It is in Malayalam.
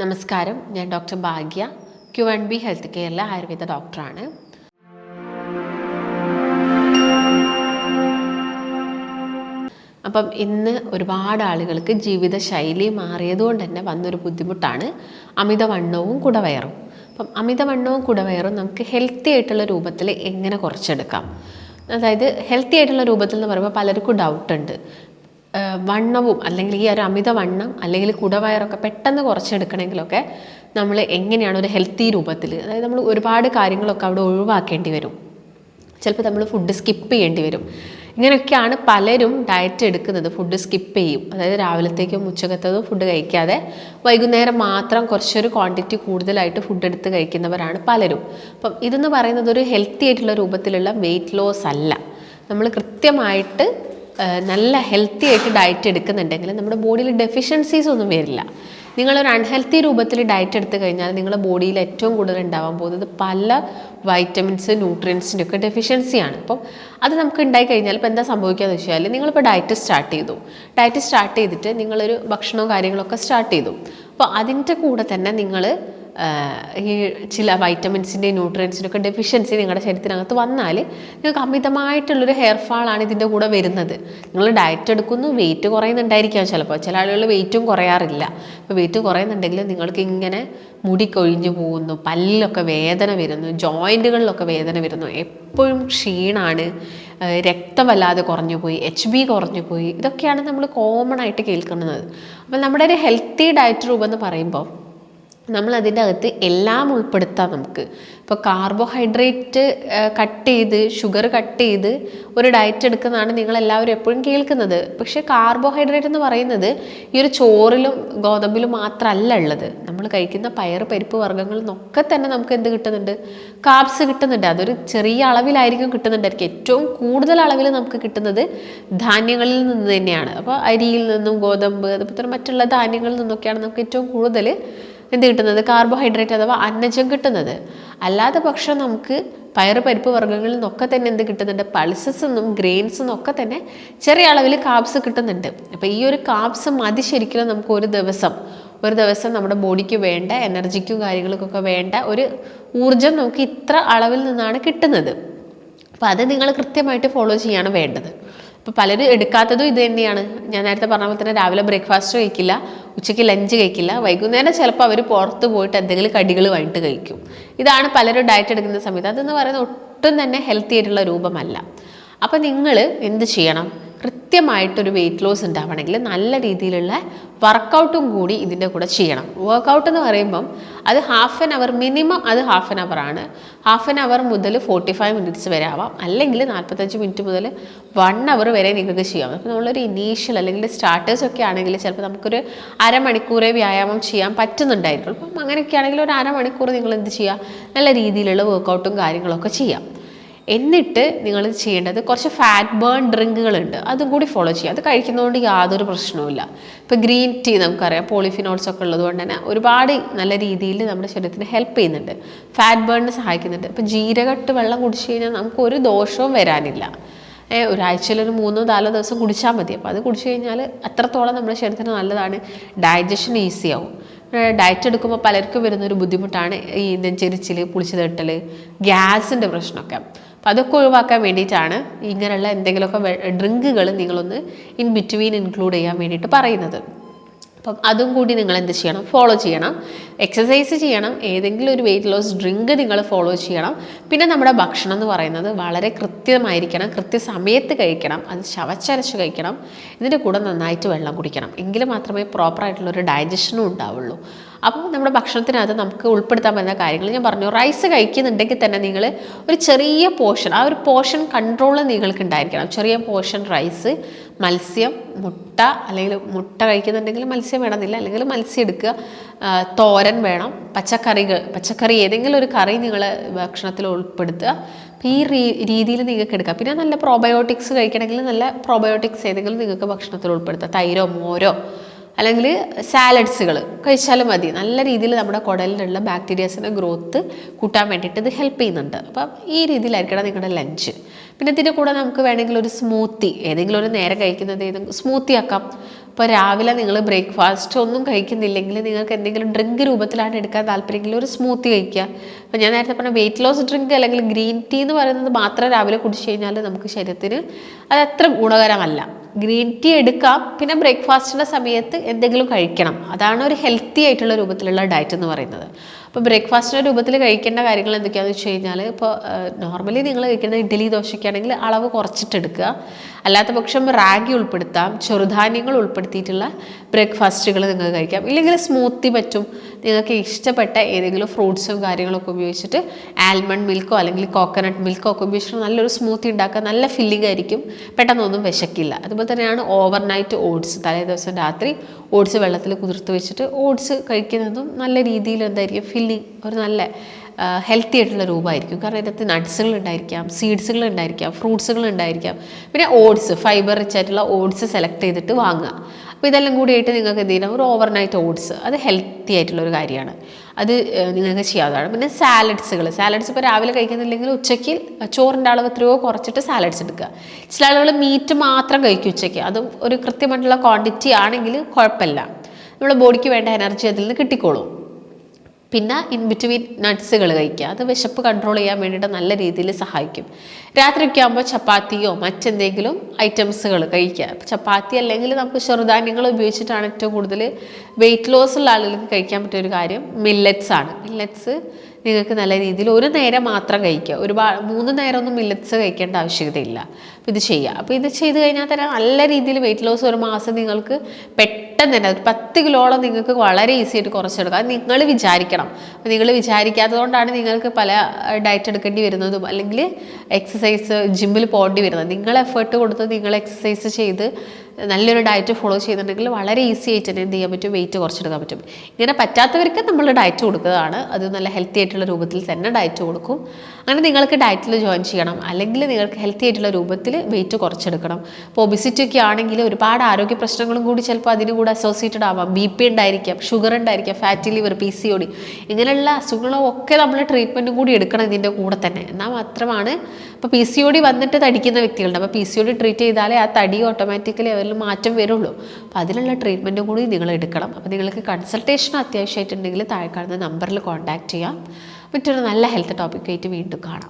നമസ്കാരം. ഞാൻ doctor Bhagya. Q and B health കെയറിലെ Ayurveda ഡോക്ടറാണ്. അപ്പം ഇന്ന് ഒരുപാട് ആളുകൾക്ക് ജീവിതശൈലി മാറിയതുകൊണ്ട് തന്നെ വന്നൊരു ബുദ്ധിമുട്ടാണ് അമിതവണ്ണവും കുടവയറും. അപ്പം അമിതവണ്ണവും കുടവയറും നമുക്ക് ഹെൽത്തി ആയിട്ടുള്ള രൂപത്തിൽ എങ്ങനെ കുറച്ചെടുക്കാം? അതായത് ഹെൽത്തി ആയിട്ടുള്ള രൂപത്തിൽ എന്ന് പറയുമ്പോൾ പലർക്കും ഡൗട്ടുണ്ട് വണ്ണവും അല്ലെങ്കിൽ ഈ ഒരു അമിതവണ്ണം അല്ലെങ്കിൽ കുടവയറൊക്കെ പെട്ടെന്ന് കുറച്ചെടുക്കണമെങ്കിലൊക്കെ നമ്മൾ എങ്ങനെയാണ് ഒരു ഹെൽത്തി രൂപത്തിൽ അതായത് നമ്മൾ ഒരുപാട് കാര്യങ്ങളൊക്കെ അവിടെ ഒഴിവാക്കേണ്ടി വരും. ചിലപ്പോൾ നമ്മൾ ഫുഡ് സ്കിപ്പ് ചെയ്യേണ്ടി വരും. ഇങ്ങനെയൊക്കെയാണ് പലരും ഡയറ്റ് എടുക്കുന്നത് ഫുഡ് സ്കിപ്പ് ചെയ്യും. അതായത് രാവിലത്തേക്കും ഉച്ചക്കത്തതും ഫുഡ് കഴിക്കാതെ വൈകുന്നേരം മാത്രം കുറച്ചൊരു ക്വാണ്ടിറ്റി കൂടുതലായിട്ട് ഫുഡ് എടുത്ത് കഴിക്കുന്നവരാണ് പലരും. അപ്പം ഇതെന്ന് പറയുന്നത് ഒരു ഹെൽത്തി ആയിട്ടുള്ള രൂപത്തിലുള്ള വെയിറ്റ് ലോസ് അല്ല. നമ്മൾ കൃത്യമായിട്ട് നല്ല ഹെൽത്തി ആയിട്ട് ഡയറ്റ് എടുക്കുന്നുണ്ടെങ്കിൽ നമ്മുടെ ബോഡിയിൽ ഡെഫിഷ്യൻസീസ് ഒന്നും വരില്ല. നിങ്ങളൊരു അൺഹെൽത്തി രൂപത്തിൽ ഡയറ്റ് എടുത്തു കഴിഞ്ഞാൽ നിങ്ങളുടെ ബോഡിയിൽ ഏറ്റവും കൂടുതൽ ഉണ്ടാവാൻ പോകുന്നത് പല വൈറ്റമിൻസ് ന്യൂട്രിയൻസിന്റെ ഒക്കെ ഡെഫിഷ്യൻസിയാണ് അപ്പോൾ അത് നമുക്ക് ഉണ്ടായി കഴിഞ്ഞാൽ ഇപ്പോൾ എന്താ സംഭവിക്കുകയെന്ന് വെച്ചാൽ നിങ്ങളിപ്പോൾ ഡയറ്റ് സ്റ്റാർട്ട് ചെയ്തു. ഡയറ്റ് സ്റ്റാർട്ട് ചെയ്തിട്ട് നിങ്ങളൊരു ഭക്ഷണവും കാര്യങ്ങളൊക്കെ സ്റ്റാർട്ട് ചെയ്തു. അപ്പോൾ അതിന്റെ കൂടെ തന്നെ നിങ്ങൾ ഈ ചില വൈറ്റമിൻസിന്റെ ന്യൂട്രിയൻസിന്റെ ഒക്കെ ഡെഫിഷ്യൻസി നിങ്ങളുടെ ശരീരത്തിനകത്ത് വന്നാൽ നിങ്ങൾക്ക് അമിതമായിട്ടുള്ളൊരു ഹെയർ ഫാളാണ് ഇതിന്റെ കൂടെ വരുന്നത്. നിങ്ങൾ ഡയറ്റ് എടുക്കുന്നു വെയിറ്റ് കുറയുന്നുണ്ടായിരിക്കാം. ചിലപ്പോൾ ചില ആളുകൾ വെയിറ്റും കുറയാറില്ല. അപ്പോൾ വെയിറ്റ് കുറയുന്നുണ്ടെങ്കിൽ നിങ്ങൾക്ക് ഇങ്ങനെ മുടി കൊഴിഞ്ഞു പോകുന്നു പല്ലിലൊക്കെ വേദന വരുന്നു ജോയിന്റുകളിലൊക്കെ വേദന വരുന്നു. എപ്പോഴും ക്ഷീണാണ് രക്തം വല്ലാതെ കുറഞ്ഞു പോയി എച്ച് ബി കുറഞ്ഞു പോയി. ഇതൊക്കെയാണ് നമ്മൾ കോമൺ ആയിട്ട് കേൾക്കുന്നത്. അപ്പോൾ നമ്മുടെ ഒരു ഹെൽത്തി ഡയറ്റ് രൂപം എന്ന് പറയുമ്പോൾ നമ്മൾ അതിന്റെ അകത്ത് എല്ലാം ഉൾപ്പെടുത്താം നമുക്ക്. ഇപ്പോൾ കാർബോഹൈഡ്രേറ്റ് കട്ട് ചെയ്ത് ഷുഗർ കട്ട് ചെയ്ത് ഒരു ഡയറ്റ് എടുക്കുന്നതാണ് നിങ്ങൾ എല്ലാവരും എപ്പോഴും കേൾക്കുന്നത്. പക്ഷേ കാർബോഹൈഡ്രേറ്റ് എന്ന് പറയുന്നത് ഈ ഒരു ചോറിലും ഗോതമ്പിലും മാത്രമല്ല ഉള്ളത്. നമ്മൾ കഴിക്കുന്ന പയർ പരിപ്പ് വർഗങ്ങളിൽ നിന്നൊക്കെ തന്നെ നമുക്ക് എന്ത് കിട്ടുന്നുണ്ട്? കാർബ്സ് കിട്ടുന്നുണ്ട്. അതൊരു ചെറിയ അളവിലായിരിക്കും കിട്ടുന്നുണ്ടായിരിക്കും. ഏറ്റവും കൂടുതൽ അളവിൽ നമുക്ക് കിട്ടുന്നത് ധാന്യങ്ങളിൽ നിന്ന് തന്നെയാണ്. അപ്പോൾ അരിയിൽ നിന്നും ഗോതമ്പ് അതുപോലെ തന്നെ മറ്റുള്ള ധാന്യങ്ങളിൽ നിന്നൊക്കെയാണ് നമുക്ക് ഏറ്റവും കൂടുതൽ എന്ത് കിട്ടുന്നത്? കാർബോഹൈഡ്രേറ്റ് അഥവാ അന്നജം കിട്ടുന്നത്. അല്ലാതെ പക്ഷം നമുക്ക് പയർ പരിപ്പ് വർഗങ്ങളിൽ നിന്നൊക്കെ തന്നെ എന്ത് കിട്ടുന്നുണ്ട്? പൾസസ് എന്നും ഗ്രെയിൻസ് നിന്നൊക്കെ തന്നെ ചെറിയ അളവിൽ കാബ്സ് കിട്ടുന്നുണ്ട്. അപ്പോൾ ഈ ഒരു കാബ്സ് മതി ശരിക്കും നമുക്ക് ഒരു ദിവസം. ഒരു ദിവസം നമ്മുടെ ബോഡിക്ക് വേണ്ട എനർജിക്കും കാര്യങ്ങൾക്കൊക്കെ വേണ്ട ഒരു ഊർജം നമുക്ക് ഇത്ര അളവിൽ നിന്നാണ് കിട്ടുന്നത്. അപ്പോൾ അത് നിങ്ങൾ കൃത്യമായിട്ട് ഫോളോ ചെയ്യാണ് വേണ്ടത്. അപ്പോൾ പലരും എടുക്കാത്തതും ഇത് തന്നെയാണ്. ഞാൻ നേരത്തെ പറഞ്ഞ പോലെ തന്നെ രാവിലെ ബ്രേക്ക്ഫാസ്റ്റ് കഴിക്കില്ല ഉച്ചയ്ക്ക് ലഞ്ച് കഴിക്കില്ല. വൈകുന്നേരം ചിലപ്പോൾ അവർ പുറത്ത് പോയിട്ട് എന്തെങ്കിലും കടികൾ വാങ്ങിയിട്ട് കഴിക്കും. ഇതാണ് പലരും ഡയറ്റ് എടുക്കുന്ന സമയത്ത്. അതെന്ന് പറയുന്നത് ഒട്ടും തന്നെ ഹെൽത്തി ആയിട്ടുള്ള രൂപമല്ല. അപ്പോൾ നിങ്ങൾ എന്ത് ചെയ്യണം? കൃത്യമായിട്ടൊരു വെയിറ്റ് ലോസ് ഉണ്ടാവണമെങ്കിൽ നല്ല രീതിയിലുള്ള വർക്കൗട്ടും കൂടി ഇതിന്റെ കൂടെ ചെയ്യണം. വർക്കൗട്ട് എന്ന് പറയുമ്പം അത് ഹാഫ് ആൻ അവർ മിനിമം അത് ഹാഫ് ആൻ അവർ ആണ്. ഹാഫ് ആൻ അവർ മുതൽ ഫോർട്ടി ഫൈവ് മിനിറ്റ്സ് വരെ ആവാം. അല്ലെങ്കിൽ നാൽപ്പത്തഞ്ച് മിനിറ്റ് മുതൽ വൺ അവർ വരെ നിങ്ങൾക്ക് ചെയ്യാം. അപ്പോൾ നമ്മളൊരു ഇനീഷ്യൽ അല്ലെങ്കിൽ സ്റ്റാർട്ടേഴ്സ് ഒക്കെ ആണെങ്കിൽ ചിലപ്പോൾ നമുക്കൊരു അരമണിക്കൂറേ വ്യായാമം ചെയ്യാൻ പറ്റുന്നുണ്ടായിരിക്കും. അപ്പം അങ്ങനെയൊക്കെ ആണെങ്കിൽ ഒരു അരമണിക്കൂർ നിങ്ങൾ എന്ത് ചെയ്യുക? നല്ല രീതിയിലുള്ള വർക്കൗട്ടും കാര്യങ്ങളൊക്കെ ചെയ്യാം. എന്നിട്ട് നിങ്ങൾ ചെയ്യേണ്ടത് കുറച്ച് ഫാറ്റ് ബേൺ ഡ്രിങ്കുകളുണ്ട് അതും കൂടി ഫോളോ ചെയ്യുക. അത് കഴിക്കുന്നതുകൊണ്ട് യാതൊരു പ്രശ്നവുമില്ല. ഇപ്പോൾ ഗ്രീൻ ടീ നമുക്കറിയാം. പോളിഫിനോൾസ് ഒക്കെ ഉള്ളതുകൊണ്ട് തന്നെ ഒരുപാട് നല്ല രീതിയിൽ നമ്മുടെ ശരീരത്തിന് ഹെൽപ്പ് ചെയ്യുന്നുണ്ട്. ഫാറ്റ് ബേണിന് സഹായിക്കുന്നുണ്ട്. ഇപ്പോൾ ജീരകട്ട് വെള്ളം കുടിച്ചു കഴിഞ്ഞാൽ നമുക്ക് ഒരു ദോഷവും വരാനില്ല. ഒരാഴ്ചയിൽ ഒരു മൂന്നോ നാലോ ദിവസം കുടിച്ചാൽ മതി. അപ്പോൾ അത് കുടിച്ചു കഴിഞ്ഞാൽ അത്രത്തോളം നമ്മുടെ ശരീരത്തിന് നല്ലതാണ്. ഡൈജഷൻ ഈസി ആവും. ഡയറ്റ് എടുക്കുമ്പോൾ പലർക്കും വരുന്നൊരു ബുദ്ധിമുട്ടാണ് ഈ നെഞ്ചെരിച്ചിൽ പുളിച്ചു തട്ടൽ ഗ്യാസിന്റെ പ്രശ്നമൊക്കെ. അപ്പോൾ അതൊക്കെ ഒഴിവാക്കാൻ വേണ്ടിയിട്ടാണ് ഇങ്ങനെയുള്ള എന്തെങ്കിലുമൊക്കെ ഡ്രിങ്കുകൾ നിങ്ങളൊന്ന് ഇൻ ബിറ്റ്വീൻ ഇൻക്ലൂഡ് ചെയ്യാൻ വേണ്ടിയിട്ട് പറയുന്നത്. അപ്പം അതും കൂടി നിങ്ങൾ എന്ത് ചെയ്യണം? ഫോളോ ചെയ്യണം. എക്സസൈസ് ചെയ്യണം. ഏതെങ്കിലും ഒരു വെയിറ്റ് ലോസ് ഡ്രിങ്ക് നിങ്ങൾ ഫോളോ ചെയ്യണം. പിന്നെ നമ്മുടെ ഭക്ഷണം എന്ന് പറയുന്നത് വളരെ കൃത്യമായിരിക്കണം. കൃത്യസമയത്ത് കഴിക്കണം. അത് ചവച്ചരച്ച് കഴിക്കണം. ഇതിന്റെ കൂടെ നന്നായിട്ട് വെള്ളം കുടിക്കണം. എങ്കിൽ മാത്രമേ പ്രോപ്പറായിട്ടുള്ളൊരു ഡൈജഷനും ഉണ്ടാവുള്ളൂ. അപ്പോൾ നമ്മുടെ ഭക്ഷണത്തിനകത്ത് നമുക്ക് ഉൾപ്പെടുത്താൻ പറ്റുന്ന കാര്യങ്ങൾ ഞാൻ പറഞ്ഞു. റൈസ് കഴിക്കുന്നുണ്ടെങ്കിൽ തന്നെ നിങ്ങൾ ഒരു ചെറിയ പോർഷൻ ആ ഒരു പോർഷൻ കൺട്രോൾ നിങ്ങൾക്ക് ഉണ്ടായിരിക്കണം. ചെറിയ പോർഷൻ റൈസ് മത്സ്യം മുട്ട അല്ലെങ്കിൽ മുട്ട കഴിക്കുന്നുണ്ടെങ്കിൽ മത്സ്യം വേണമെന്നില്ല. അല്ലെങ്കിൽ മത്സ്യം എടുക്കുക. തോരൻ വേണം. പച്ചക്കറികൾ പച്ചക്കറി ഏതെങ്കിലും ഒരു കറി നിങ്ങൾ ഭക്ഷണത്തിൽ ഉൾപ്പെടുത്തുക. അപ്പോൾ ഈ രീതിയിൽ നിങ്ങൾക്ക് എടുക്കാം. പിന്നെ നല്ല പ്രോബയോട്ടിക്സ് കഴിക്കണമെങ്കിൽ നല്ല പ്രോബയോട്ടിക്സ് ഏതെങ്കിലും നിങ്ങൾക്ക് ഭക്ഷണത്തിൽ ഉൾപ്പെടുത്താം തൈരോ മോരോ അല്ലെങ്കിൽ സാലഡ്സുകൾ കഴിച്ചാലും മതി. നല്ല രീതിയിൽ നമ്മുടെ കുടലിലുള്ള ബാക്ടീരിയസിന്റെ ഗ്രോത്ത് കൂട്ടാൻ വേണ്ടിയിട്ട് ഇത് ഹെൽപ്പ് ചെയ്യുന്നുണ്ട്. അപ്പം ഈ രീതിയിലായിരിക്കണം നിങ്ങളുടെ ലഞ്ച് പിന്നെ ഇതിന്റെ കൂടെ നമുക്ക് വേണമെങ്കിൽ ഒരു സ്മൂത്തി ഏതെങ്കിലും ഒരു നേരം കഴിക്കുന്നത് ഏതെങ്കിലും സ്മൂത്തി ആക്കാം. ഇപ്പോൾ രാവിലെ നിങ്ങൾ ബ്രേക്ക്ഫാസ്റ്റ് ഒന്നും കഴിക്കുന്നില്ലെങ്കിൽ നിങ്ങൾക്ക് എന്തെങ്കിലും ഡ്രിങ്ക് രൂപത്തിലാണ് എടുക്കാൻ താല്പര്യമെങ്കിൽ ഒരു സ്മൂത്തി കഴിക്കുക. അപ്പോൾ ഞാൻ നേരത്തെ പറഞ്ഞ വെയിറ്റ് ലോസ് ഡ്രിങ്ക് അല്ലെങ്കിൽ ഗ്രീൻ ടീ എന്ന് പറയുന്നത് മാത്രം രാവിലെ കുടിച്ചു കഴിഞ്ഞാൽ നമുക്ക് ശരീരത്തിന് അത് അത്ര ഗുണകരമല്ല. ഗ്രീൻ ടീ എടുക്കാം. പിന്നെ ബ്രേക്ക്ഫാസ്റ്റിന്റെ സമയത്ത് എന്തെങ്കിലും കഴിക്കണം. അതാണ് ഒരു ഹെൽത്തി ആയിട്ടുള്ള രൂപത്തിലുള്ള ഡയറ്റ് എന്ന് പറയുന്നത്. അപ്പോൾ ബ്രേക്ക്ഫാസ്റ്റിന്റെ രൂപത്തിൽ കഴിക്കേണ്ട കാര്യങ്ങൾ എന്തൊക്കെയാണെന്ന് വെച്ച് കഴിഞ്ഞാൽ ഇപ്പോൾ നോർമലി നിങ്ങൾ കഴിക്കുന്ന ഇഡ്ഡലി ദോശയ്ക്കാണെങ്കിൽ അളവ് കുറച്ചിട്ടെടുക്കുക. അല്ലാത്ത പക്ഷം റാഗി ഉൾപ്പെടുത്താം ചെറുധാന്യങ്ങൾ ഉൾപ്പെടുത്തിയിട്ടുള്ള ബ്രേക്ക്ഫാസ്റ്റുകൾ നിങ്ങൾക്ക് കഴിക്കാം. ഇല്ലെങ്കിൽ സ്മൂത്തി പറ്റും. നിങ്ങൾക്ക് ഇഷ്ടപ്പെട്ട ഏതെങ്കിലും ഫ്രൂട്ട്സും കാര്യങ്ങളൊക്കെ ഉപയോഗിച്ചിട്ട് ആൽമണ്ട് മിൽക്കോ അല്ലെങ്കിൽ കോക്കനട്ട് മിൽക്കോ ഒക്കെ ഉപയോഗിച്ചിട്ട് നല്ലൊരു സ്മൂത്തി ഉണ്ടാക്കുക നല്ല ഫില്ലിംഗ് ആയിരിക്കും. പെട്ടെന്നൊന്നും വിശക്കില്ല. അതുപോലെ തന്നെയാണ് ഓവർനൈറ്റ് ഓട്സ് തലേ ദിവസം രാത്രി ഓട്സ് വെള്ളത്തിൽ കുതിർത്ത് വെച്ചിട്ട് ഓട്സ് കഴിക്കുന്നതും നല്ല രീതിയിൽ എന്തായിരിക്കും ഫില്ലിങ് ഒരു നല്ല ഹെൽത്തി ആയിട്ടുള്ള രൂപമായിരിക്കും. കാരണം ഇതിനകത്ത് നട്ട്സുകൾ ഉണ്ടായിരിക്കാം സീഡ്സുകൾ ഉണ്ടായിരിക്കാം ഫ്രൂട്ട്സുകൾ ഉണ്ടായിരിക്കാം പിന്നെ ഓട്സ് ഫൈബർ റിച്ച് ആയിട്ടുള്ള ഓട്സ് സെലക്ട് ചെയ്തിട്ട് വാങ്ങുക. അപ്പോൾ ഇതെല്ലാം കൂടിയിട്ട് നിങ്ങൾക്ക് എന്ത് ചെയ്യണം? ഒരു ഓവർനൈറ്റ് ഓട്സ് അത് ഹെൽത്തി ആയിട്ടുള്ള ഒരു കാര്യമാണ്. അത് നിങ്ങൾക്ക് ചെയ്യാവുന്നതാണ്. പിന്നെ സാലഡ്സുകൾ സാലഡ്സ് ഇപ്പോൾ രാവിലെ കഴിക്കുന്നില്ലെങ്കിൽ ഉച്ചയ്ക്ക് ചോറിന്റെ അളവ് എത്രയോ കുറച്ചിട്ട് സാലഡ്സ് എടുക്കുക. ചില ആളുകൾ മീറ്റ് മാത്രം കഴിക്കും ഉച്ചയ്ക്ക്. അതും ഒരു കൃത്യമായിട്ടുള്ള ക്വാണ്ടിറ്റി ആണെങ്കിൽ കുഴപ്പമില്ല. നമ്മുടെ ബോഡിക്ക് വേണ്ട എനർജി അതിൽ നിന്ന് കിട്ടിക്കോളും. പിന്നെ ഇൻ ബിറ്റ്വീൻ നട്ട്സുകൾ കഴിക്കുക. അത് വിശപ്പ് കൺട്രോൾ ചെയ്യാൻ വേണ്ടിയിട്ട് നല്ല രീതിയിൽ സഹായിക്കും. രാത്രിയൊക്കെ ആകുമ്പോൾ ചപ്പാത്തിയോ മറ്റെന്തെങ്കിലും ഐറ്റംസുകൾ കഴിക്കുക. ചപ്പാത്തി അല്ലെങ്കിൽ നമുക്ക് ചെറുധാന്യങ്ങൾ ഉപയോഗിച്ചിട്ടാണ് ഏറ്റവും കൂടുതൽ വെയിറ്റ് ലോസ് ഉള്ള ആളുകൾക്ക് കഴിക്കാൻ പറ്റിയ ഒരു കാര്യം മില്ലറ്റ്സ് ആണ്. മില്ലറ്റ്സ് നിങ്ങൾക്ക് നല്ല രീതിയിൽ ഒരു നേരം മാത്രം കഴിക്കുക. ഒരുപാട് മൂന്ന് നേരമൊന്നും മില്ലറ്റ്സ് കഴിക്കേണ്ട ആവശ്യകതയില്ല. ഇത് ചെയ്യുക അപ്പോൾ ഇത് ചെയ്ത് കഴിഞ്ഞാൽ തന്നെ നല്ല രീതിയിൽ വെയിറ്റ് ലോസ് ഒരു മാസം നിങ്ങൾക്ക് പെട്ടെന്ന് തന്നെ ഒരു പത്ത് കിലോളം നിങ്ങൾക്ക് വളരെ ഈസി ആയിട്ട് കുറച്ചെടുക്കാം. നിങ്ങൾ വിചാരിക്കണം. നിങ്ങൾ വിചാരിക്കാത്തതുകൊണ്ടാണ് നിങ്ങൾക്ക് പല ഡയറ്റ് എടുക്കേണ്ടി വരുന്നതും അല്ലെങ്കിൽ എക്സസൈസ് ജിമ്മിൽ പോകേണ്ടി വരുന്നത്. നിങ്ങൾ എഫേർട്ട് കൊടുത്ത് നിങ്ങൾ എക്സസൈസ് ചെയ്ത് നല്ലൊരു ഡയറ്റ് ഫോളോ ചെയ്യുന്നുണ്ടെങ്കിൽ വളരെ ഈസി ആയിട്ട് തന്നെ എന്ത് ചെയ്യാൻ പറ്റും? വെയിറ്റ് കുറച്ചെടുക്കാൻ പറ്റും. ഇങ്ങനെ പറ്റാത്തവർക്ക് നമ്മൾ ഡയറ്റ് കൊടുക്കുന്നതാണ്. അത് നല്ല ഹെൽത്തി ആയിട്ടുള്ള രൂപത്തിൽ തന്നെ ഡയറ്റ് കൊടുക്കും. അങ്ങനെ നിങ്ങൾക്ക് ഡയറ്റിൽ ജോയിൻ ചെയ്യണം. അല്ലെങ്കിൽ നിങ്ങൾക്ക് ഹെൽത്തി ആയിട്ടുള്ള രൂപത്തിൽ വെയിറ്റ് കുറച്ചെടുക്കണം. ഇപ്പോൾ ഒബിസിറ്റി ഒക്കെ ആണെങ്കിൽ ഒരുപാട് ആരോഗ്യ പ്രശ്നങ്ങളും കൂടി ചിലപ്പോൾ അതിന് കൂടെ അസോസിയേറ്റഡ് ആവാം. ബി പി ഉണ്ടായിരിക്കാം ഷുഗർ ഉണ്ടായിരിക്കാം fatty liver P C O ഇങ്ങനെയുള്ള അസുഖങ്ങളും ഒക്കെ നമ്മൾ ട്രീറ്റ്മെന്റും കൂടി എടുക്കണം ഇതിന്റെ കൂടെ തന്നെ. എന്നാൽ മാത്രമാണ് ഇപ്പോൾ പി സി ഒ വന്നിട്ട് തടിക്കുന്ന വ്യക്തികളുണ്ട്. അപ്പോൾ പി സി ഒ ട്രീറ്റ് ചെയ്താലേ ആ തടി ഓട്ടോമാറ്റിക്കലി അവരിൽ മാറ്റം വരുള്ളൂ. അപ്പോൾ അതിനുള്ള ട്രീറ്റ്മെന്റും കൂടി നിങ്ങൾ എടുക്കണം. അപ്പോൾ നിങ്ങൾക്ക് കൺസൾട്ടേഷൻ അത്യാവശ്യമായിട്ടുണ്ടെങ്കിൽ താഴെ കാണുന്ന നമ്പറിൽ കോൺടാക്റ്റ് ചെയ്യാം. മറ്റൊരു നല്ല ഹെൽത്ത് ടോപ്പിക്കായിട്ട് വീണ്ടും കാണാം.